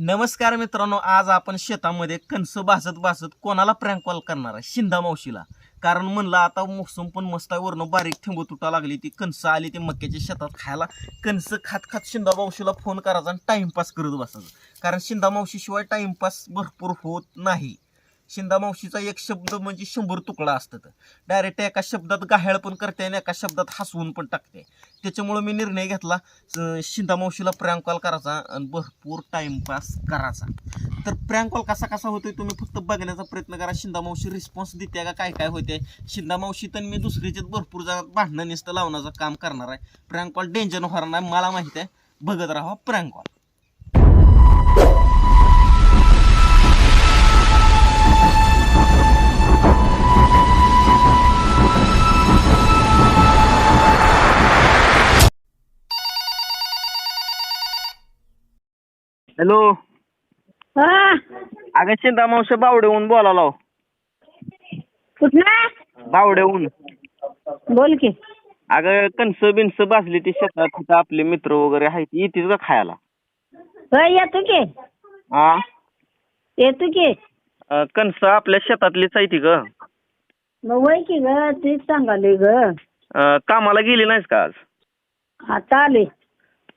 नमस्कार मित्रांनो आज आपण शेतामध्ये कणस भासत भासत कोणाला प्रँक कॉल करणार आहे? शिंदा मावशीला. कारण म्हणलं आता मोसम पण मस्त आहे वरनं बारीक थेंब तुटा लागली ती कणसं आली ती मक्याच्या शेतात खायला. कणसं खात खात शिंदा मावशीला फोन करायचा आणि टाईमपास करत बसायचं. कारण शिंदा मावशीशिवाय टाईमपास भरपूर होत नाही. शिंदा मावशीचा एक शब्द म्हणजे शंभर तुकडा असतात. डायरेक्ट एका शब्दात गाह्याळ पण करते आणि एका शब्दात हसवून पण टाकते. त्याच्यामुळं मी निर्णय घेतला शिंदा मावशीला प्रँक कॉल करायचा आणि भरपूर टाइमपास करायचा. तर प्रँक कॉल कसा कसा होतोय तुम्ही फक्त बघण्याचा प्रयत्न करा. शिंदा मावशी रिस्पॉन्स देते का काय काय होते शिंदा मावशी तर मी दुसरीच्यात भरपूर जागात भांडणं निसतं लावण्याचं काम करणार आहे. प्रँक कॉल डेंजर होणार नाही मला माहीत आहे. बघत राहा प्रँक कॉल हॅलो. हा. अगं शिंदा मावशी बावडेहून बोलावला कुठला? बावडेहून. बोल की. अगं कणस बिनस भाजली ती शेतात तिथं आपले मित्र वगैरे आहेत येतील का खायला. होय येतो की. हा येतो की. अं, कणसं आपल्या शेतातलीच आहे ती ग. मग वय की ग तेच सांगाले ग. अं, कामाला गेली नाहीस का आज? आता आले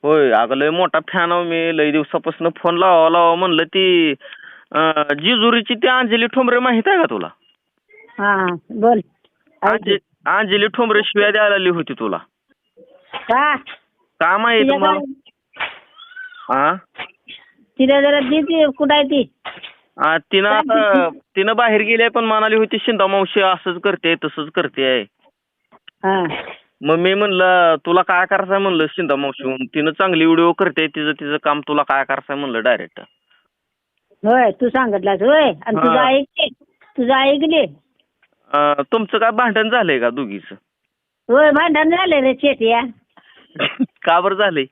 होय अगं लय मोठा फॅन आहो मी. लय दिवसापासून फोन लावा लावा म्हणलं ती अं, जिजुरीची ती अंजली ठोंबरे माहीत आहे का तुला? हा हा, बोल. अंजे अंजली ठोंबरे शिव्या द्यायला आली होती तुला. का? का माहीत तिला मला? काय- हा तिला जरा देते कुठं आहे ती? आ, तिनं आता तिनं बाहेर गेली पण म्हणाली होती शिंदा मावशी असंच करते तसंच करते. हा. मग मी म्हणलं तुला काय करायचंय? म्हणलं शिंदा मावशी तिनं चांगली व्हिडिओ करते तिचं तिचं काम तुला काय करायचंय? म्हणलं डायरेक्ट होय तू सांगितलास होय आणि हा. तुझं ऐकले तुझं ऐकले तुमचं काय भांडण झालंय का दोघीच? होय भांडण झाले रे चेटिया का बरं झालंय?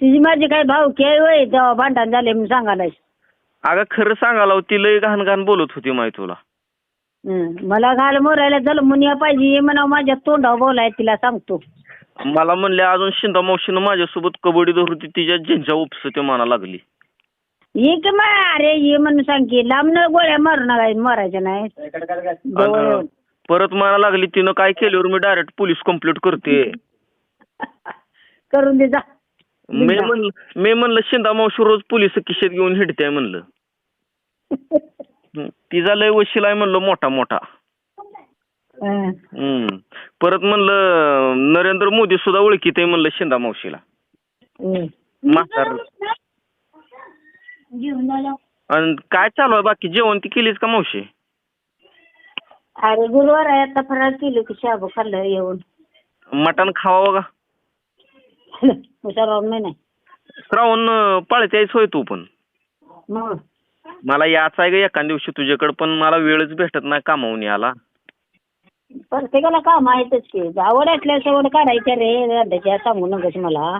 तुझी माझी काय भाऊ के होय तेव्हा भांडण झाले म्हणून सांगायलास अगं खरं सांगायला हो, ती लय घाण घाण बोलत होती माहिती तुला. हं. मला घाल मोरायला झालं मुनिया पाहिजे ये म्हणा माझ्या तोंडावर बोलाय तिला सांगतो. मला म्हणले अजून शिंदा मावशीनं माझ्यासोबत कबड्डी धरून ती तिच्या झिंजा उपस ते म्हणा लागली. ये की मा अरे ये म्हणून सांग की लांब न गोळ्या मारू नका मारायच्या नाही. जवळ आणि येऊन. परत मला लागली तिनं काय केल्यावर मी डायरेक्ट पोलीस कंप्लेंट करते. करून दे जा. मी म्हणलं मी म्हणलं शिंदा मावशी रोज पोलीस खिशेत घेऊन हिंडते म्हणलं. हं, तिचा लय वशील आहे म्हणलं मोठा मोठा. हं. हं. परत म्हणलं नरेंद्र मोदी सुद्धा ओळखीत आहे म्हणलं शिंदा मावशीला. म्हातार. आणि काय चालू आहे बाकी? जेवण ती केलीस का मावशी? अरे गुरुवार आहे आता फराळ केलं की शाबू खाल्लं येऊन. मटण खावा का श्रावण पाळते होय तू पण. मग? मला याच आहे ग एका दिवशी तुझ्याकडे पण मला वेळच भेटत नाही कामावून याला प्रत्येकाला काम आहेतच की. आवड असल्या सवड काढायच्या रे? रड्याच्या सांगू नकोस मला.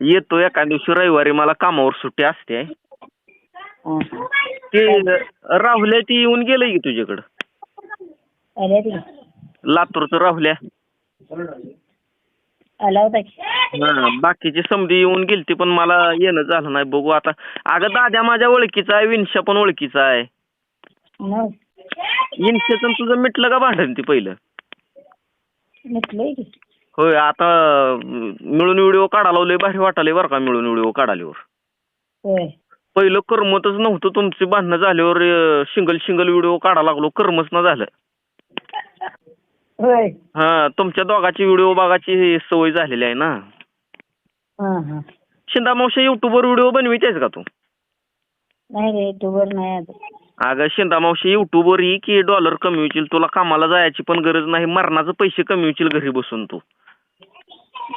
येतो एका दिवशी रविवारी मला कामावर सुट्टी असते. हं. ते राहुल्या ती येऊन गेलंय की तुझ्याकडं? ते. लातूरचं राहुल्या. आला होता की. हा, बाकीची समधी येऊन गेलती पण मला येणं झालं नाही. बघू आता. अगं दाद्या माझ्या ओळखीचा आहे विनशा पण ओळखीचा आहे. मग? विनशाचं तुझं मिटलं का भांडण ती पहिलं? म्हटलंय की. होय आता अं, मिळून व्हिडिओ काढायला लय भारी वाटाले बरं का मिळून व्हिडिओ काढाल्यावर. होय. पहिलं करमतच नव्हतं तुमची भांडणं झाल्यावर सिंगल सिंगल व्हिडिओ काढायला लागलो करमच न झालं. होय. हा तुमच्या दोघाची व्हिडिओ बघायची सवय झालेली आहे ना? हा हा. शिंदा मावशी युट्यूबवर व्हिडिओ बनवितेस का तू? नाही रे टूवर नाही आता अगं शिंदा मावशी युट्यूबवर ये की डॉलर कमी होतील तुला कामाला जायची पण गरज नाही मरणाचं पैसे कमी होतील घरी बसून तू.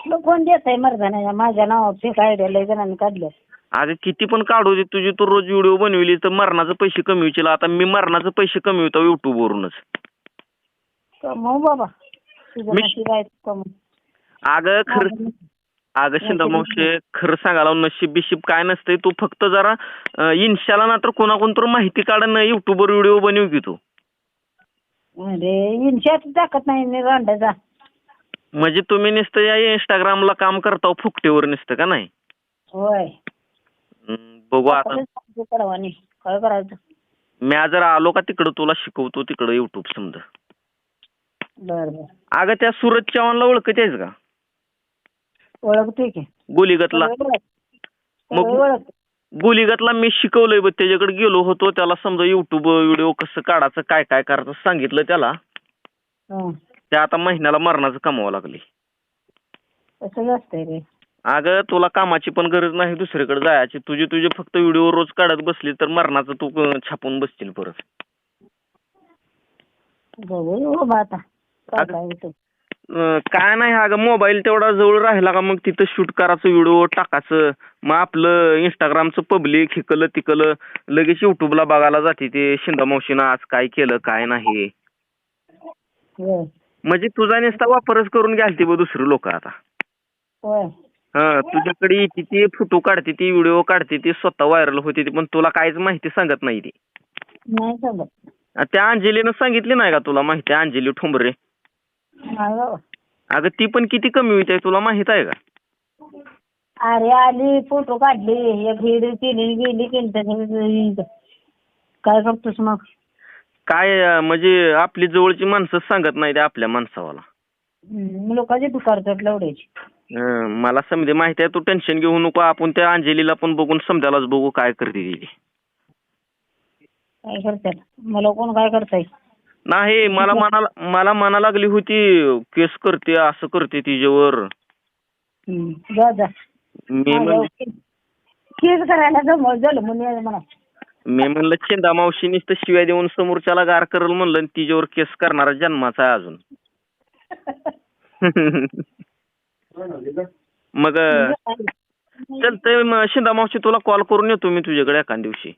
मग कोण देत आहे मर्दाना? माझ्या नावावर फेक आयडिया लय जणांनी काढल्या अगं किती पण काढू दे तुझी तू रोज व्हिडिओ बनविली तर मरणाचं पैसे कमी होतील. आता मी मरणाचं पैसे कमी होतो युट्यूबवरूनच कमव बाबा मी- कमव अगं खरं अगं शिंदा मावशी खरं सांगायला नशीब बिशीब काय नसतंय तू फक्त जरा अं, इन्स्टाला ना तर कोणाकोण तर माहिती काढ युट्यूबवर व्हिडिओ बनव की तू. अरे इन्शात टाकत नाही मी म्हणजे तुम्ही नुसतं या इंस्टाग्रामला काम करता फुकटेवर नुसतं का नाही? होय. हम्म, बघू आता. कडवानी काय करायचं मी जर आलो का तिकडं तुला शिकवतो तिकडं युट्यूब समजा. बर बर. अगं त्या सूरज चव्हाणला ओळखतेस का? ओळखतोय की. गोलीगतला. मग- सगळे ओळखतो. गोलीगतला मी शिकवलंय बघ त्याच्याकडे गेलो होतो त्याला समजा युट्यूब व्हिडिओ कसं काढायचं काय काय करायचं सांगितलं त्याला. हं. ते आता महिन्याला मरणाचं कमावं लागले. तसंच असतंय रे. अगं तुला कामाची पण गरज नाही दुसरीकडे जायची. तुझे तुझे फक्त व्हिडिओ रोज काढत बसली तर मरणाचं तू अं, छापून बसतील परत. बघू बाबा आता. काय अं, नाही अगं मोबाईल तेवढा जवळ राहिला का मग तिथं शूट करायचं व्हिडिओ टाकायचं. मग आपलं इंस्टाग्रामचं पब्लिक हिकलं तिकलं लगेच युट्यूबला बघायला जाते ते शिंदा मावशीनं आज काय केलं काय नाही. होय. म्हणजे तुझा नुसता वापरच करून घ्यालती बघ दुसरी लोक आता. होय. हा तुझ्याकडे येते ती फोटो काढते ती व्हिडिओ काढते ती स्वतः व्हायरल होते ती पण तुला काहीच माहिती सांगत नाही ती. नाही सांगत. आणि त्या अंजलीनं सांगितली नाही का तुला माहिती आहे अंजली ठोंबरे? अगं ती पण किती कमी होती तुला माहीत आहे का? अरे आली फोटो काढली एक हिड केली गेली केली काय करतोस मग? काय अं, म्हणजे आपली जवळची माणसं सांगत नाही ते आपल्या माणसावाला. हम्म, लोकांची करतात लवड्याची अं, मला समजे माहिती आहे तू टेन्शन घेऊ नको आपण त्या अंजलीला पण बघून समजायलाच बघू काय करते ती. काय करतात मला कोण काय करताय? नाही मला मनाला मला मना लागली होती केस करते असं करते तिच्यावर. हम्म, जा जा. मी म्हणलं केस करायला जमळ झालं म्हणून म्हणा. मी म्हणलं चिंदा मावशी नुसतं शिव्या देऊन समोरच्याला गार करल म्हणलं आणि तिच्यावर केस करणारा जन्माचा आहे अजून. मग चलतंय मग शिंदा मावशी तुला कॉल करून येतो मी तुझ्याकडे एका दिवशी.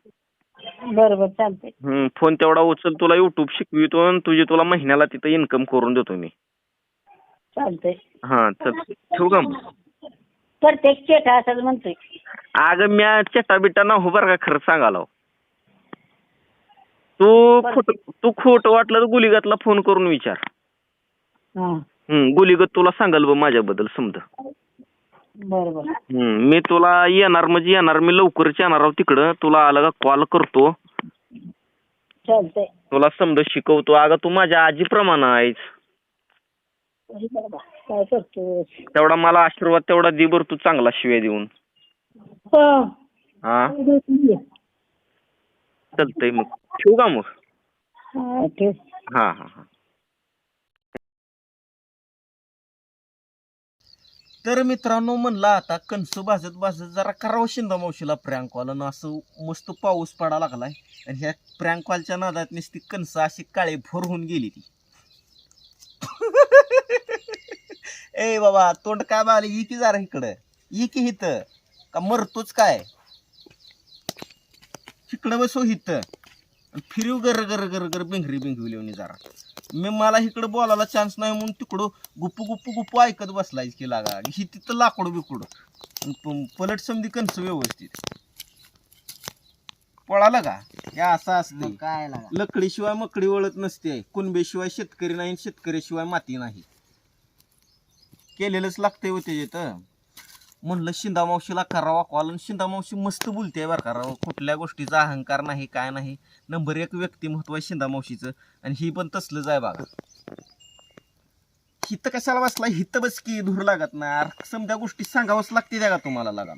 बरं बरं चालतंय. हम्म, फोन तेवढा उचल तुला युट्यूब शिकवितो आणि तुझी तुला महिन्याला तिथं इन्कम करून देतो मी. चालतंय. हा चल ठेवू का मग? प्रत्येक चेटा असंच म्हणतोय. अगं म्या चटा बिटा ना हो बरं का खरं सांगायला. तू खोट तू खोट वाटलं तर गुलिगतला फोन करून विचार. हा. हम्म गुलिगत तुला सांगाल बघ माझ्याबद्दल समजा. बरं बरं हम्म, मी तुला येणार म्हणजे येणार मी लवकरच येणार आहोत तिकडं. तुला आलं का कॉल करतो. चालतंय. तुला समजा शिकवतो. अगं तू माझ्या आजीप्रमाणे आहेस. अरे बाबा, काय करतोस तेवढा मला आशीर्वाद तेवढा दे बरं तू चांगला शिव्या देऊन. हो. हा? चालतंय मग. ठेवू का मग? हा, ठेव. हा हा हा. तर मित्रांनो म्हणला आता कणसं भाजत भाजत जरा करावं शिंदा मावशीला प्रँक कॉल आणि असं मस्त पाऊस पडा लागलाय. आणि ह्या प्रँक कॉलच्या नादात नुसती कणसं अशी काळे भर होऊन गेली ती. ए बाबा तोंड काय बाले ये की जरा इकडं. ये की हित का मरतोच काय? इकडं बसो हित फिरू गर गर गर गर बिंगरी बिंगविली जरा. मी मला इकडं बोलायला चान्स नाही म्हणून तिकडं गुप्पू गुप्पू गुप्पू ऐकत बसलाय की लागा. ही तिथं लाकडं बिकडं. पलट समधी कंस व्यवस्थित. पळालं का? हे असं असते काय लकडीशिवाय मकडी वळत नसते. कुणबेशिवाय शेतकरी नाही शेतकऱ्याशिवाय माती नाही. केलेलंच लागतंय हो त्याच्यात म्हणलं शिंदा मावशीला करावा कॉल आणि शिंदा मावशी मस्त बोलते बरं का राव. कुठल्या गोष्टीचा अहंकार नाही काय नाही. नंबर एक व्यक्तिमत्व आहे शिंदा मावशीचं. आणि ही पण तसलंच आहे बघा. हित कशाला बसला हित बस की धूर लागत ना समजा गोष्टी सांगावंच लागते त्या का तुम्हाला लागा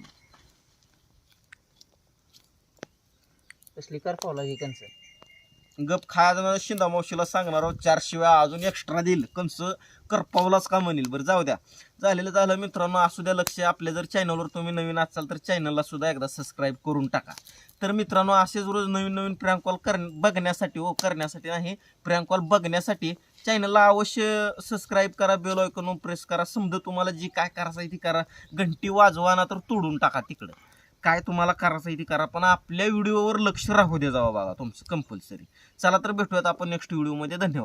कसली कर पावला की कंस गप खायला शिंदा मावशीला सांगणार आहोत चार शिवाय अजून एक्स्ट्रा देईल. कंस करपावलाच का म्हणेल बरं जाऊ द्या. झालेलं झालं मित्रांनो असू द्या लक्ष. आपल्या जर चॅनलवर तुम्ही नवीन असाल तर चॅनलला सुद्धा एकदा सबस्क्राईब करून टाका. तर मित्रांनो असेच रोज नवीन नवीन प्रँक कॉल कर बघण्यासाठी हो करण्यासाठी नाही प्रँक कॉल बघण्यासाठी चॅनलला अवश्य सबस्क्राईब करा बेल ऐकून प्रेस करा. समजा तुम्हाला जी काय करायचं आहे ती करा. घंटी वाजवा ना तर तोडून टाका तिकडं. काय तुम्हाला करायचं आहे ती करा. पण आपल्या व्हिडिओवर लक्ष राहू दे जावा बघा तुमचं कंपल्सरी चला तर भेटूयात आपण नेक्स्ट व्हिडिओमध्ये धन्यवाद.